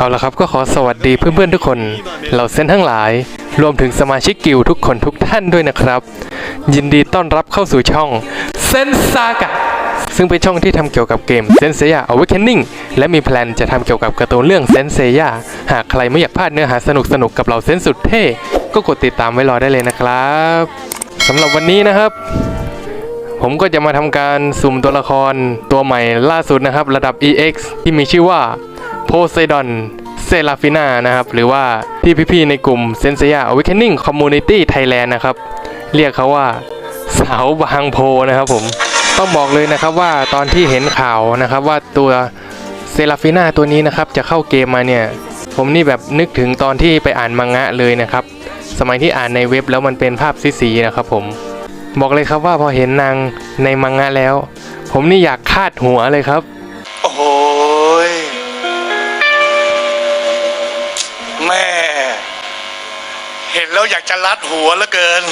เอาละครับก็ขอสวัสดีเพื่อนๆทุกคนเหล่าเซนทั้งหลาย รวมถึงสมาชิกกิลทุกคนทุกท่านด้วยนะครับ ยินดีต้อนรับเข้าสู่ช่องเซนซากะซึ่งเป็นช่องที่ทำเกี่ยวกับเกมเซนเซีย Awakening และมีแพลนจะทำเกี่ยวกับการ์ตูนเรื่องเซนเซียหากใครไม่อยากพลาดเนื้อหาสนุกๆกับเราเซนสุดเท่ก็กดติดตามไว้รอได้เลยนะครับสำหรับวันนี้นะครับ ผมก็จะมาทำการสุ่มตัวละครตัวใหม่ล่าสุดนะครับ ระดับ EX ที่มีชื่อว่า โพไซดอนเซราฟินานะครับ หรือว่าที่พี่ๆในกลุ่ม s e n s e i a Awakening Community Thailand นะครับ เรียกเขาว่าสาวบางโพนะครับผมต้องบอกเลยนะครับว่าตอนที่เห็นข่าวนะครับว่าตัวเซราฟินาตัวนี้นะครับจะเข้าเกมมาเนี่ยผมนี่แบบนึกถึงตอนที่ไปอ่านมังงะเลยนะครับ สมัยที่อ่านในเว็บแล้วมันเป็นภาพสีๆนะครับผมบอกเลยครับว่าพอเห็นนางในมังงะแล้ว ผมนี่อยากคาดหัวเลยครับ แล้วอยากจะรัดหัวเหลือเกิน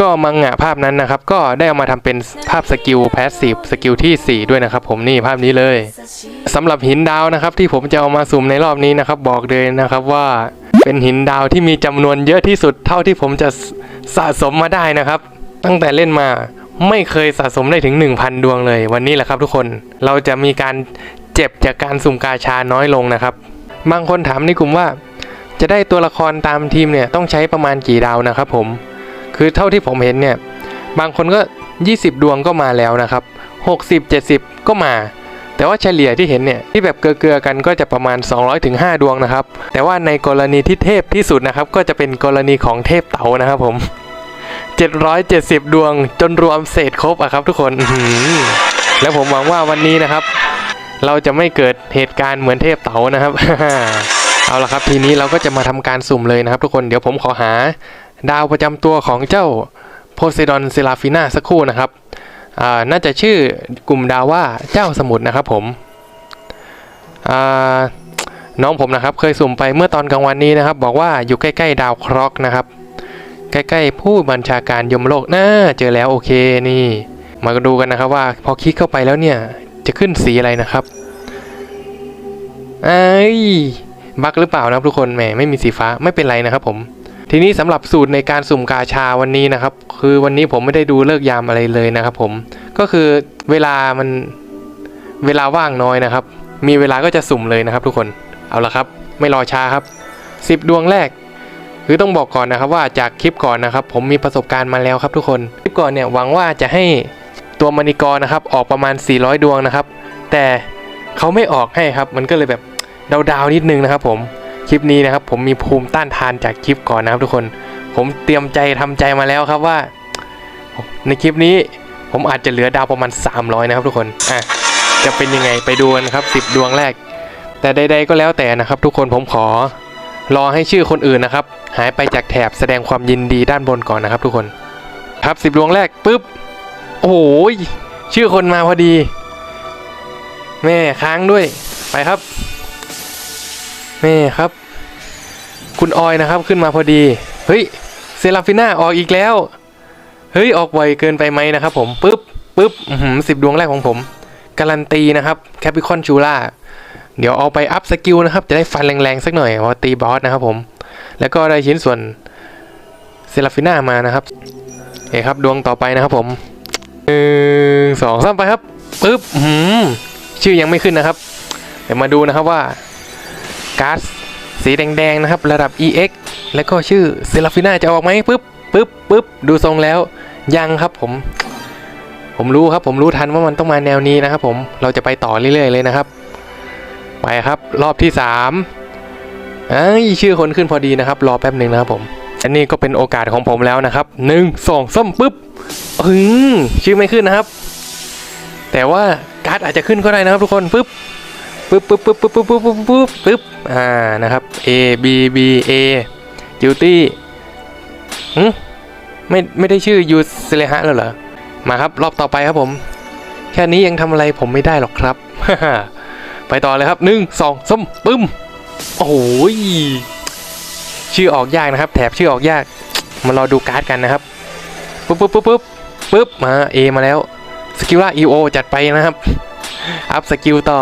ก็มังงะภาพนั้นนะครับ ก็ได้เอามาทำเป็นภาพสกิลแพสซีฟสกิลที่ 4 ด้วยนะครับ ผมนี่ภาพนี้เลยสำหรับหินดาวนะครับ ที่ผมจะเอามาสุ่มในรอบนี้นะครับ บอกเลยนะครับว่าเป็นหินดาวที่มีจำนวนเยอะที่สุดเท่าที่ผมจะสะสมมาได้นะครับ ตั้งแต่เล่นมาไม่เคยสะสมได้ถึง 1,000 ดวงเลย วันนี้แหละครับทุกคนเราจะมีการเจ็บจากการสุ่มกาชาน้อยลงนะครับ บางคนถามในกลุ่มว่า จะได้ตัวละครตามทีมเนี่ยต้องใช้ประมาณกี่ดาวนะครับผม คือเท่าที่ผมเห็นเนี่ยบางคนก็ 20 ดวงก็มาแล้วนะครับ 60 70 ก็มา แต่ว่าเฉลี่ยที่เห็นเนี่ยที่แบบเกลือๆกันก็จะประมาณ 200ถึงดวงนะครับ แต่ว่าในกรณีที่เทพที่สุดนะครับ ก็จะเป็นกรณีของเทพเต๋านะครับผม 770 ดวงจนรวมเศษครบอะครับทุกคนแล้วผมหวังว่าวันนี้นะครับ เราจะไม่เกิดเหตุการณ์เหมือนเทพเต๋านะครับ เอาละครับทีนี้เราก็จะมาทำการสุ่มเลยนะครับ ทุกคนเดี๋ยวผมขอหา ดาวประจำตัวของเจ้าโพไซดอนเซราฟินาสักครู่นะครับน่าจะชื่อกลุ่มดาวว่าเจ้าสมุทรนะครับผมน้องผมนะครับเคยสุ่มไปเมื่อตอนกลางวันนี้นะครับ บอกว่าอยู่ใกล้ ๆ ดาวคราะห์นะครับ ใกล้ๆ ผู้บัญชาการยมโลกน่าเจอแล้วโอเคนี่ มาดูกันนะครับว่าพอคลิกเข้าไปแล้วเนี่ยจะขึ้นสีอะไรนะครับไอ้ บักหรือเปล่านะครับทุกคนแหมไม่มีสีฟ้าไม่เป็นไรนะครับผมทีนี้สำหรับสูตรในการสุ่มกาชาวันนี้นะครับ คือวันนี้ผมไม่ได้ดูเลิกยามอะไรเลยนะครับ ผมก็คือเวลามันเวลาว่างน้อยนะครับ มีเวลาก็จะสุ่มเลยนะครับ ทุกคนเอาละครับ ไม่รอช้าครับ 10 ดวงแรก คือต้องบอกก่อนนะครับ ว่าจากคลิปก่อนนะครับ ผมมีประสบการณ์มาแล้วครับ ทุกคนคลิปก่อนเนี่ยหวังว่าจะให้ตัวมณีกรนะครับ ออกประมาณ 400 ดวงนะครับ แต่เขาไม่ออกให้ครับ มันก็เลยแบบ ดาวๆนิดนึงนะครับผมคลิปนี้นะครับ ผมมีภูมิต้านทานจากคลิปก่อนนะครับทุกคน ผมเตรียมใจทำใจมาแล้วครับว่า ในคลิปนี้ผมอาจจะเหลือดาวประมาณ 300 นะครับทุกคนอะจะเป็นยังไงไปดูกันครับ10 ดวงแรก แต่ใด ๆ ก็แล้วแต่นะครับ ทุกคนผมขอ รอให้ชื่อคนอื่นนะครับ หายไปจากแถบแสดงความยินดีด้านบนก่อนนะครับ ทุกคนครับสิบดวงแรกปุ๊บโอ้โหยชื่อคนมาพอดี แม่ค้างด้วยไปครับ แม่ครับ คุณออยนะครับขึ้นมาพอดี เฮ้ย เซราฟิน่าออกอีกแล้ว เฮ้ย ออกไวเกินไปไหมนะครับผมปุ๊บปุ๊บสิบดวงแรกของผม การันตีนะครับแคปิคอนชูล่าเดี๋ยวเอาไปอัพสกิลนะครับ จะได้ฟันแรงๆ สักหน่อยพราะตีบอสนะครับผม แล้วก็ได้ชิ้นส่วนเซราฟิน่ามานะครับโอเครับดวงต่อไปนะครับผมหนึ่งสองสามไปครับปึ๊บหืมชื่อยังไม่ขึ้นนะครับ เดี๋ยวมาดูนะครับว่า การ์ดสีแดงๆนะครับระดับ EX แล้วก็ชื่อเซราฟิน่าจะออกไหมปึ๊บปึ๊บปึ๊บดูทรงแล้วยังครับผม ผมรู้ครับผมรู้ทันว่ามันต้องมาแนวนี้นะครับผมเราจะไปต่อเรื่อยๆเลยนะครับ ไปครับรอบที่สามอ้ยชื่อคนขึ้นพอดีนะครับ รอแป๊บหนึ่งนะครับผมอันนี้ก็เป็นโอกาสของผมแล้วนะครับหนึ่งสองส้มปุ๊บอืมชื่อไม่ขึ้นนะครับ แต่ว่าการ์ดอาจจะขึ้นก็ได้นะครับทุกคนปุ๊บ ปุ๊บปุ๊บปุ๊บปุ๊บปุ๊บปุ๊บปุ๊บปุ๊บปึ๊บอ่านะครับ A B B A Duty หืมไม่ไม่ได้ชื่อยูเซเลฮะแล้วเหรอมาครับรอบต่อไปครับผม แค่นี้ยังทำอะไรผมไม่ได้หรอกครับ ไปต่อเลยครับหนึ่งสองสามปึ้มโอ้โหยชื่อออกยากนะครับ แถบชื่อออกยาก มารอดูการ์ดกันนะครับปุ๊บปุ๊บปุ๊บปุ๊บปุ๊บมา A มาแล้วสกิลล่า EO จัดไปนะครับ อัพสกิลต่อ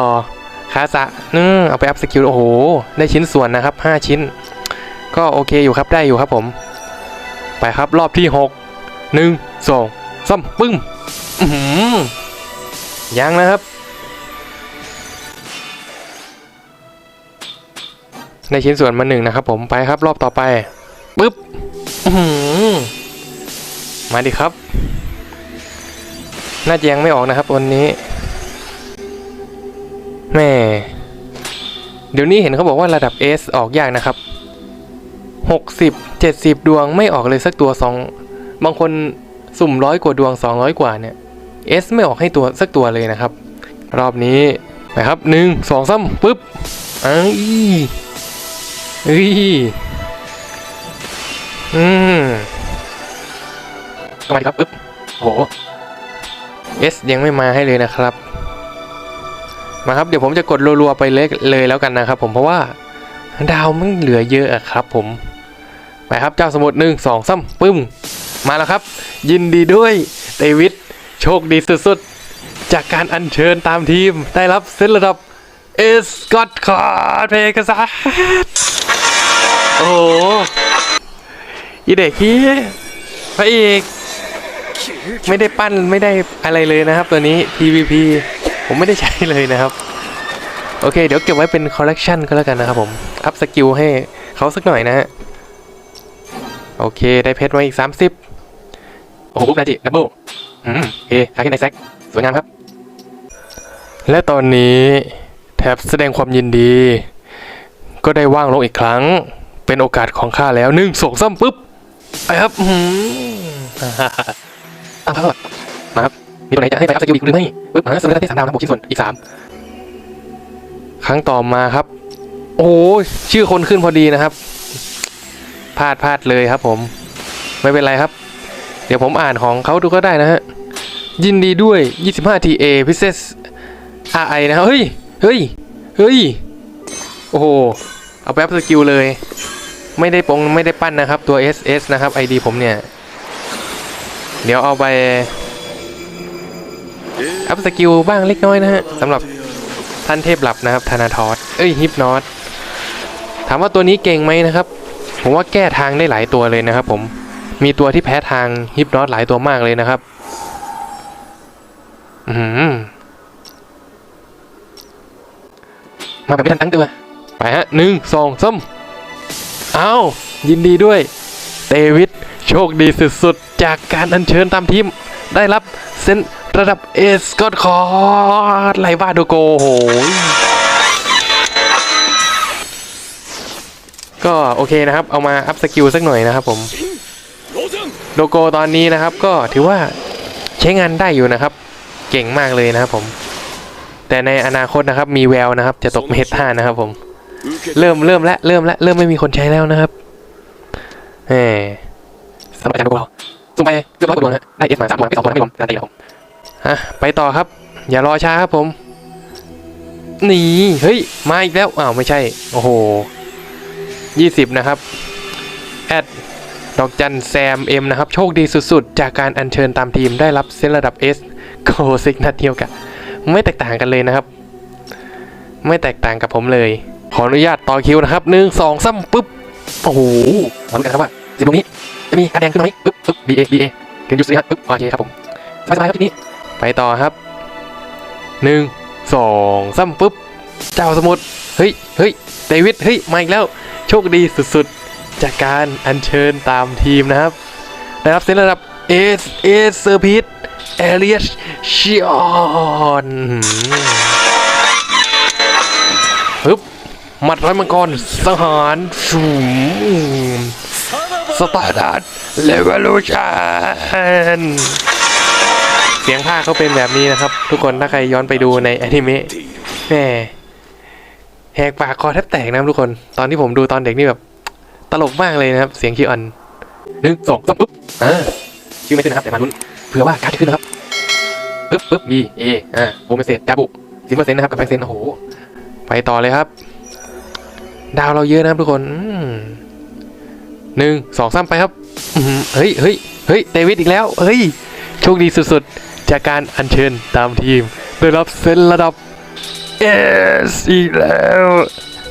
าสะนึงเอาไปอัพสกิลโอ้โห ได้ชิ้นส่วนนะครับ 5 ชิ้น ก็โอเคอยู่ครับได้อยู่ครับผม ไปครับรอบที่ 6 1 2 3ปึ้มอื้อหือยังนะครับได้ชิ้นส่วนมาหนึ่งนะครับผมไปครับรอบต่อไปปึ๊บมาดิครับ น่าจะยังไม่ออกนะครับวันนี้ แม่เดี๋ยวนี้เห็นเขาบอกว่าระดับ S ออกยากนะครับ 60 70 ดวงไม่ออกเลยสักตัวสองบางคนสุ่มร้อยกว่าดวง 200 กว่าเนี่ย S ไม่ออกให้ตัวสักตัวเลยนะครับ รอบนี้นะครับหนึ่งสองสามปึ๊บอ้ยอ้ยอืมเข้ามาดิครับปึ๊บโห S ยังไม่มาให้เลยนะครับ มาครับเดี๋ยวผมจะกดรัวๆไปเลยเลยแล้วกันนะครับ ผมเพราะว่าดาวมันเหลือเยอะอะครับ ผมไปครับเจ้าสมุดหนึ่งสองสามปึ้มมาแล้วครับ ยินดีด้วยเดวิดโชคดีสุดๆ จากการอัญเชิญตามทีมได้รับเซตระดับเอสกอตคอร์เพกซัสโอ้โหอีเด็กฮียพระเอกไม่ได้ปั้นไม่ได้อะไรเลยนะครับตัวนี้ PVP ผมไม่ได้ใช้เลยนะครับ โอเค เดี๋ยวเก็บไว้เป็นคอลเลกชันก็แล้วกันนะครับผม อัพสกิลให้เขาสักหน่อยนะฮะ โอเค ได้เพชรมาอีก 30 โอ้โหบุ๊กนาจิดับเบิลอืมโอเคคาคินไนแซกสวยงามครับ และตอนนี้แท็บแสดงความยินดี ก็ได้ว่างลงอีกครั้ง เป็นโอกาสของข้าแล้วหนึ่งสองสามปุ๊บ ไปครับอืมตั้งครับมา มีตัวไหนจะให้ไปอัพสกิลอีกหรือไม่ปึ๊บมาสมุดที่สามดาวนะบวกชิ้นส่วนอีกสามครั้งต่อมาครับ โอ้ยชื่อคนขึ้นพอดีนะครับพลาดพลาดเลยครับ ผม ไม่เป็นไรครับ เดี๋ยวผมอ่านของเขาดูก็ได้นะฮะยินดีด้วย 25 TA p r i n c e s RI นะเฮ้ยเฮ้ยเฮ้ยโอ้โหเอาไปอัพสกิลเลย ไม่ได้ปงไม่ได้ปั้นนะครับ ตัว SS นะครับ ID ผมเนี่ย เดี๋ยวเอาไป อัพสกิลบ้างเล็กน้อยนะฮะสำหรับท่านเทพหลับนะครับธนาทอสเอ้ยฮิปนอตถามว่าตัวนี้เก่งไหมนะครับ ผมว่าแก้ทางได้หลายตัวเลยนะครับ ผมมีตัวที่แพ้ทางฮิปนอตหลายตัวมากเลยนะครับอืมมาแบบไม่ทันตั้งตัวไปฮะหนึ่งสองสามอ้ายินดีด้วยเดวิดโชคดีสุดๆ จากการอัญเชิญตามทีม ได้รับเซน ระดับเอสกอตคอร์ไลวาโดโกโหยก็โอเคนะครับ เอามาอัพสกิลสักหน่อยนะครับผมโดโกตอนนี้นะครับ ก็ถือว่าใช้งานได้อยู่นะครับ เก่งมากเลยนะครับผม แต่ในอนาคตนะครับ มีแววนะครับ จะตกเมตานะครับผม เริ่มเริ่มและเริ่มและเริ่มไม่มีคนใช้แล้วนะครับแหมสำหรับอาจารย์โดโกเราส่งไปเกือบร้อยกว่าดวงฮะได้เอสมาสามดวงไปสองดวงไม่รวมการันตีครับผม อะไปต่อครับ อย่ารอช้าครับผมนี่เฮ้ย มาอีกแล้วอ้าวไม่ใช่ โอ้โหยี่สิบนะครับแอดดอกจันแซมเอ็มนะครับ โชคดีสุดๆ จากการอัญเชิญตามทีมได้รับเซตระดับ S โกซิกนัดเดียวกันไม่แตกต่างกันเลยนะครับ ไม่แตกต่างกับผมเลย ขออนุญาตต่อคิวนะครับหนึ่งสองสามปุ๊บโอ้โหมาดูกันครับว่าสิบตรงนี้จะมีแดงขึ้นไหมปึ๊บปึ๊บ B A B A เกินยูซีครับปึ๊บโอเคครับผมสบายๆครับทีนี้ ไปต่อครับหนึ่งสองสามปุ๊บ เจ้าสมุทรเฮ้ยเฮ้ยเดวิดเฮ้ยมาอีกแล้ว โชคดีสุดๆ จากการอัญเชิญตามทีมนะครับได้รับเซตระดับเอสเอสเซอร์พิทเอเลียสชิออนปึ๊บหมัดร้อยมังกรสังหารสูมสตาร์ดัตเลเวลูชัน สียงภาคเขาเป็นแบบนี้นะครับ ทุกคนถ้าใครย้อนไปดูในอนิเมะแหมแหกปากคอแทบแตกนะครับทุกคน ตอนที่ผมดูตอนเด็กนี่แบบ ตลกมากเลยนะครับ เสียงคิวอันหนึ่งสองสามปุ๊บอ่าชื่อไม่ขึ้นนะครับแต่มาลุ้นเผื่อว่าการดจะขึ้นนะครับปึ๊บปึ๊บ B A อ่าโบเมเซตจาบุสิบเปอร์เซ็นต์นะครับกับแฟนเซนโอ้โหไปต่อเลยครับ ดาวเราเยอะนะครับทุกคนอืมหนึ่งสองสามไปครับอื้อหือเฮ้ยเฮ้ยเฮ้ยเดวิดอีกแล้วเฮ้ยโชคดีสุดๆ จากการอัญเชิญตามทีมได้รับเซนระดับเอสอีกแล้ว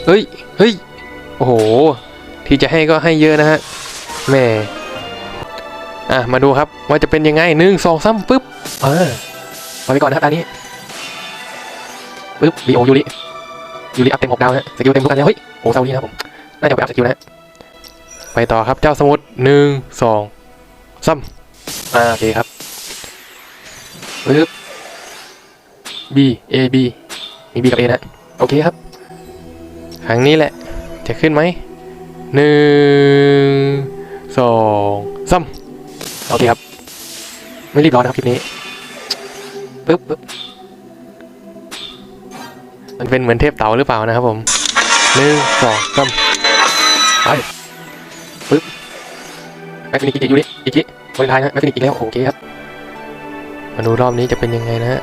เฮ้ยเฮ้ยโอ้โห ที่จะให้ก็ให้เยอะนะฮะแม่อะมาดูครับว่าจะเป็นยังไงหนึ่งสองสามปึ๊บเออมาไปก่อนนะครับตอนนี้ปึ๊บลีโอยูริยูริอัพเต็มหกดาวฮะสกิลเต็มทุกอันแล้วเฮ้ยโอ้เซานี้นะผมน่าจะไปอัพสกิลนะฮะไปต่อครับเจ้าสมุทรหนึ่งสองสามอ่าโอเคครับ ปึ๊บ B A B มี B กับ A นะโอเคครับครั้งนี้แหละ จะขึ้นไหมหนึ่งสองสามโอเคครับ ไม่รีบร้อนนะครับคลิปนี้ปึ๊บปึ๊บมันเป็นเหมือนเทพเต่าหรือเปล่านะครับผมหนึ่งสองสามไปปึ๊บแมคฟินิกอีกอยู่นี่อีกทีวันท้ายนะแมคฟินิกอีกแล้วโอเคครับ มาดูรอบนี้จะเป็นยังไงนะฮะ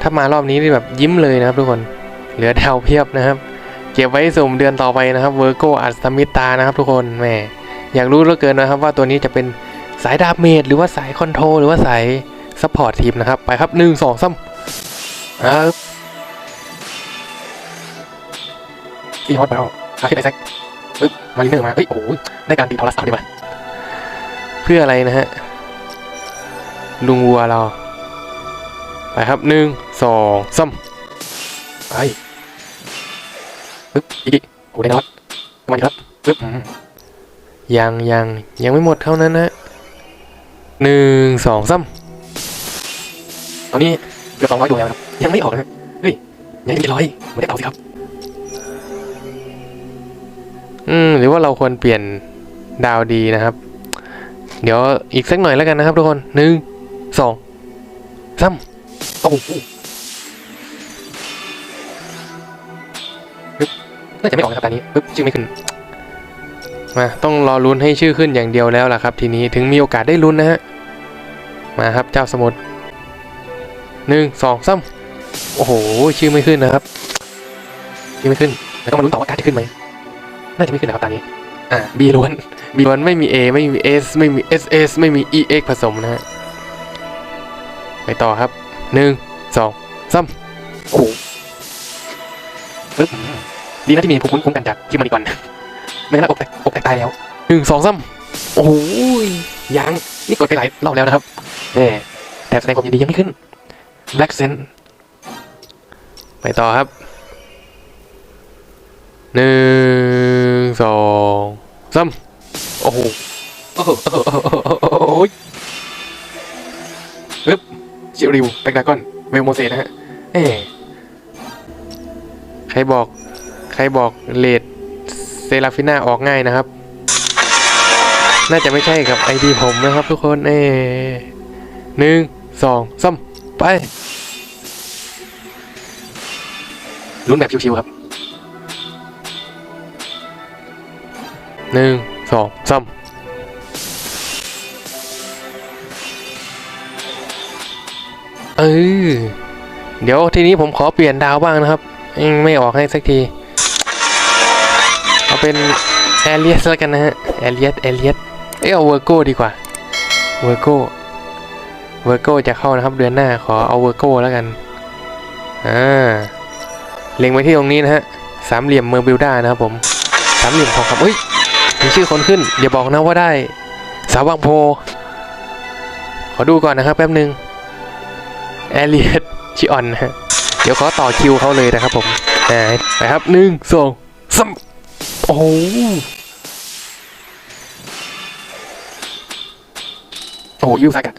ถ้ามารอบนี้นี่แบบยิ้มเลยนะครับทุกคน เหลือดาวเพียบนะครับ เก็บไว้สุ่มเดือนต่อไปนะครับเวอร์โกอัสมิตานะครับทุกคนแหมอยากรู้เหลือเกินนะครับ ว่าตัวนี้จะเป็นสายดาเมจหรือว่าสายคอนโทรหรือว่าสายซัพพอร์ตทีมนะครับ ไปครับหนึ่งสองสามครับอีฮอตไปแล้วอาคิดไอแซคปึ๊บมาลิเนอร์มาเฮ้ยโอ้โหได้การตีโทรศัพท์ดีมาเพื่ออะไรนะฮะ ลุงวัวเรา ไปครับหนึ่งสองสามไปปึ๊บอีกโอ้ได้น็อตมาดีครับปึ๊บอืมยังยังยังไม่หมดเท่านั้นนะหนึ่งสองสามตอนนี้เกือบสองร้อยดวงแล้วครับยังไม่ออกนะเฮ้ยยังไม่ร้อยไม่ได้เต่าสิครับ อืมหรือว่าเราควรเปลี่ยนดาวดีนะครับ เดี๋ยวอีกสักหน่อยแล้วกันนะครับทุกคนหนึ่ง สองสามโอ้โหปึ๊บน่าจะไม่ออกนะครับตอนนี้ปึ๊บชื่อไม่ขึ้นมาต้องรอลุ้นให้ชื่อขึ้นอย่างเดียวแล้วล่ะครับ ทีนี้ถึงมีโอกาสได้ลุ้นนะฮะมาครับเจ้าสมุทรหนึ่งสองสามโอ้โห ชื่อไม่ขึ้นนะครับชื่อไม่ขึ้นแล้วต้องมาลุ้นต่อว่าการดจะขึ้นไหมน่าจะไม่ขึ้นนะครับตอนนี้อ่า B ล้วน B ล้วนไม่มี A ไม่มี S ไม่มี SS ไม่มี EX ผสมนะฮะไป ต่อครับหนึ่งสองสามโอ้โหปึ๊บดีนะที่มีภูมิคุ้มกันจากคิวมาริวันไม่งั้นอกแตกอกแตกตายแล้วหนึ่งสองสามโอ้โหยังนี่กดไปหลายรอบแล้วนะครับแหมแต่แสดงความยินดียังไม่ขึ้น Black Sen ไปต่อครับหนึ่งสองสามโอ้โหโอ้โหโอ้โหโอ้โหโอ้โหโอ้โหปึ๊บ ชิริวแบกดากอนเวลโมเซนะฮะเอ้ใครบอก ใครบอกเลดเซราฟิน่าออกง่ายนะครับ น่าจะไม่ใช่กับไอดีผมนะครับทุกคนเอ้หนึ่งสองสามไปลุ้นแบบชิวๆครับหนึ่งสองสาม เออเดี๋ยวทีนี้ผมขอเปลี่ยนดาวบ้างนะครับไม่ออกให้สักที เอาเป็นแอเลียสแล้วกันนะฮะแอเลียสแอเลียสเอ้เอาเวอร์โก้ดีกว่าเวอร์โก้เวอร์โก้จะเข้านะครับเดือนหน้าขอเอาเวอร์โก้แล้วกันอ่าเล็งไปที่ตรงนี้นะฮะสามเหลี่ยมเมอร์บิลด้านะครับผมสามเหลี่ยมทองคำเอ้ยมีชื่อคนขึ้นอย่าบอกนะว่าได้ สาวบางโพ ขอดูก่อนนะครับแป๊บนึง แอเลียตชิออนนะฮะเดี๋ยวขอต่อคิวเขาเลยนะครับผมอ่าไปครับหนึ่งสองสามโอ้โหโอ้ยูซักอะ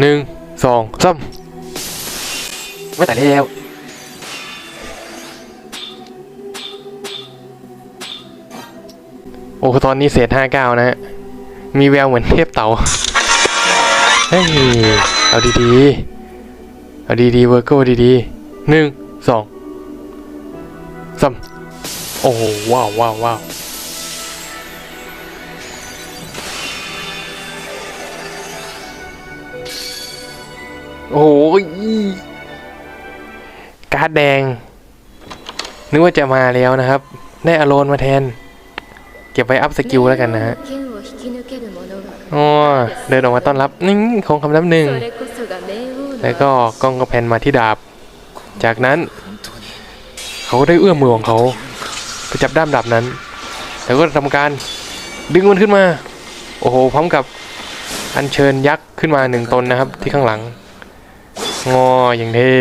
หนึ่งสองสามไม่แต่แล้วโอ้ตอนนี้เศษห้าเก้านะฮะ มีแววเหมือนเทพเต่า เฮ้ย เอาดี ๆ ดีดีเวอร์เกอร์ดีหนึ่งสองสามโอ้โหว้าวว้าวว้าวโอ้โหการ์ดแดง นึกว่าจะมาแล้วนะครับ ได้อารอนมาแทน เก็บไว้อัพสกิลแล้วกันนะฮะอ๋อเดินออกมาต้อนรับนึ่งคงคำนับหนึ่ง แล้วก็กล้องก็แพนมาที่ดาบ จากนั้น เขาก็ได้เอื้อมมือของเขาไปจับด้ามดาบนั้น แล้วก็ทำการดึงมันขึ้นมา โอ้โห พร้อมกับอัญเชิญยักษ์ขึ้นมาหนึ่งตนนะครับ ที่ข้างหลัง งออย่างเท่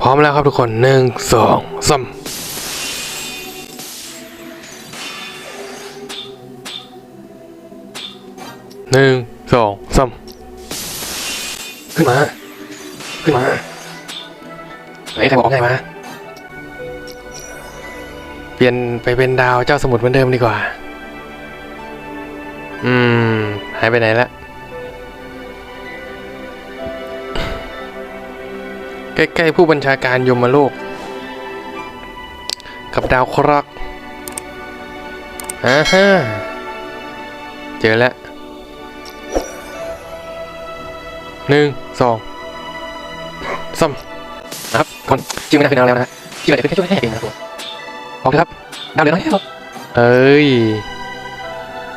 พร้อมแล้วครับทุกคนหนึ่งสองสามหนึ่งสองสาม ขึ้นมา ขึ้นมาไหนใครบอกไงมา เปลี่ยนไปเป็นดาวเจ้าสมุทรเหมือนเดิมดีกว่า อืม หายไปไหนละ ใกล้ๆผู้บัญชาการยมโลก กับดาวเคราะห์อ่าฮะเจอแล้ว หนึ่งสองสามนะครับคนชื่อไม่น่าเป็นดาวแล้วนะฮะชื่ออะไรเป็นแค่ช่วยให้เองนะครับผมออกเลยครับดาวเหลือน้อยแล้วเอ้ย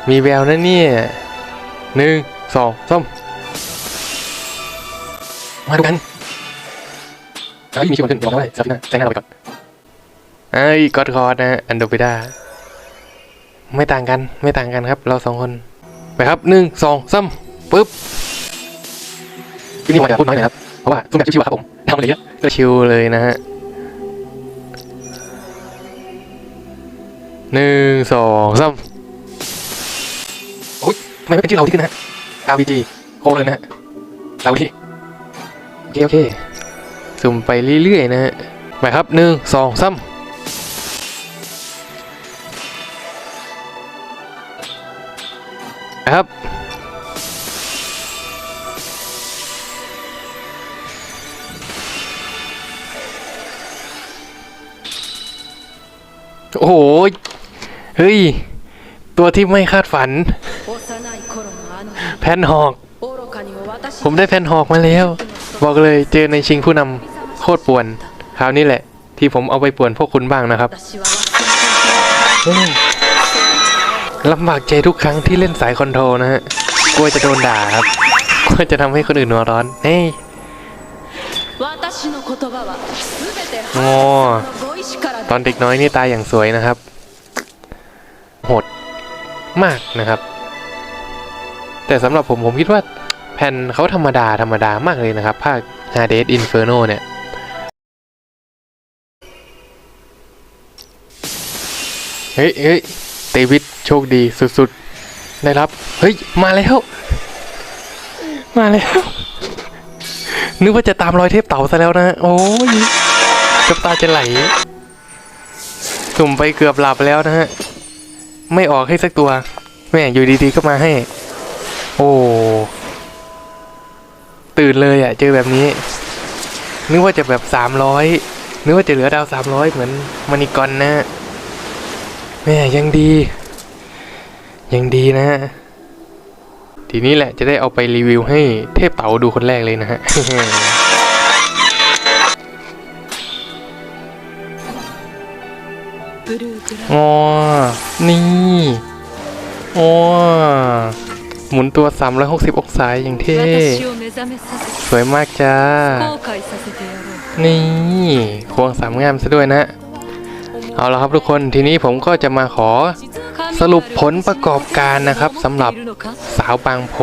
มีแววนะเนี่ยหนึ่งสองสามมาดูกันเอ้ยมีชื่อมันขึ้นบอกว่าอะไรสักหน้าแซงหน้าเราไปก่อนเอ้ยกอดคอร์ดนะอันโดปิดาไม่ต่างกันไม่ต่างกันครับ เราสองคน ไปครับหนึ่งสองสามปึ๊บ ที่นี่ผมจะพูดน้อยหน่อยครับเพราะว่าซุ่มแบบชิวๆอะครับผมทำอะไรเยอะก็ชิวเลยนะฮะหนึ่งสองสามโอ้ยทำไมไม่เป็นชื่อเราที่ขึ้นนะฮะ RVG โคเลยนะฮะเราที่โอเคโอเคสุ่มไปเรื่อยๆนะฮะไปครับหนึ่งสองสามไปครับ โอ้โห เฮ้ย ตัวที่ไม่คาดฝัน แพนหอก ผมได้แพนหอกมาแล้ว บอกเลยเจอในชิงผู้นำโคตรป่วน คราวนี้แหละ ที่ผมเอาไปป่วนพวกคุณบ้างนะครับลำบากใจทุกครั้งที่เล่นสายคอนโทรนะฮะ กลัวจะโดนด่าครับกลัวจะทำให้คนอื่นหัวร้อน เฮ้ยโอ้ ตอนเด็กน้อยนี่ตายอย่างสวยนะครับ โหดมากนะครับ แต่สำหรับผมผมคิดว่าแผ่นเขาธรรมดาธรรมดามากเลยนะครับ ภาค Hades Inferno เนี่ยเฮ้ยเฮ้ยเตวิดโชคดีสุดๆ ได้รับ เฮ้ย มาแล้ว มาแล้ว นึกว่าจะตามรอยเทพเต่าซะแล้วนะ โอ้ยกับตาจะไหล สุ่มไปเกือบหลับแล้วนะฮะ ไม่ออกให้สักตัว แม่อยู่ดีๆก็มาให้ โอ้ ตื่นเลยอะ่ะ เจอแบบนี้ นึกว่าจะแบบสามร้อยนึกว่าจะเหลือดาวสามร้อยเหมือนมานิกอนนะฮะแม่ยังดี ยังดีนะฮะทีนี้แหละจะได้เอาไปรีวิวให้เทพเต๋าดูคนแรกเลยนะฮะ อ๋อ นี่โอ้หมุนตัว 360 องศาอย่างเท่ สวยมากจ้า นี่ควงสามงามซะด้วยนะ เอาละครับทุกคน ทีนี้ผมก็จะมาขอสรุปผลประกอบการนะครับสำหรับสาวบางโพ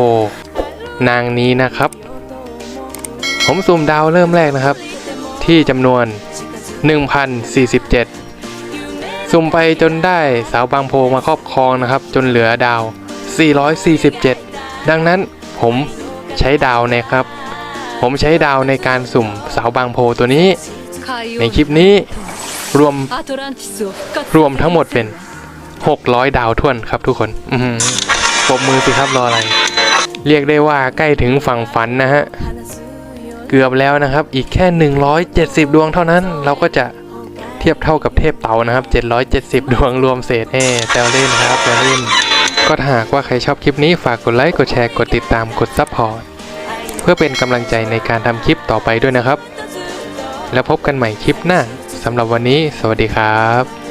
นางนี้นะครับ ผมซูมดาวเริ่มแรกนะครับ ที่จำนวน 1047 สุ่มไปจนได้สาวบางโพมาครอบครองนะครับ จนเหลือดาว 447 ดังนั้นผมใช้ดาวนะครับ ผมใช้ดาวในการสุ่มสาวบางโพตัวนี้ ในคลิปนี้รวมรวมทั้งหมดเป็น 600 ดาวท่วนครับทุกคนปมมือสิครับรออะไร เรียกได้ว่าใกล้ถึงฝั่งฝันนะฮะ เกือบแล้วนะครับ อีกแค่ 170 ดวงเท่านั้นเราก็จะ เทียบเท่ากับเทพเต่านะครับ 770 ดวงรวมเศษแน่แซวเล่นครับแซวเล่น ก็ถ้าหากว่าใครชอบคลิปนี้ฝากกดไลค์ กดแชร์ กดติดตาม กดซับพอร์ต เพื่อเป็นกำลังใจในการทำคลิปต่อไปด้วยนะครับ แล้วพบกันใหม่คลิปหน้าสำหรับวันนี้ สวัสดีครับ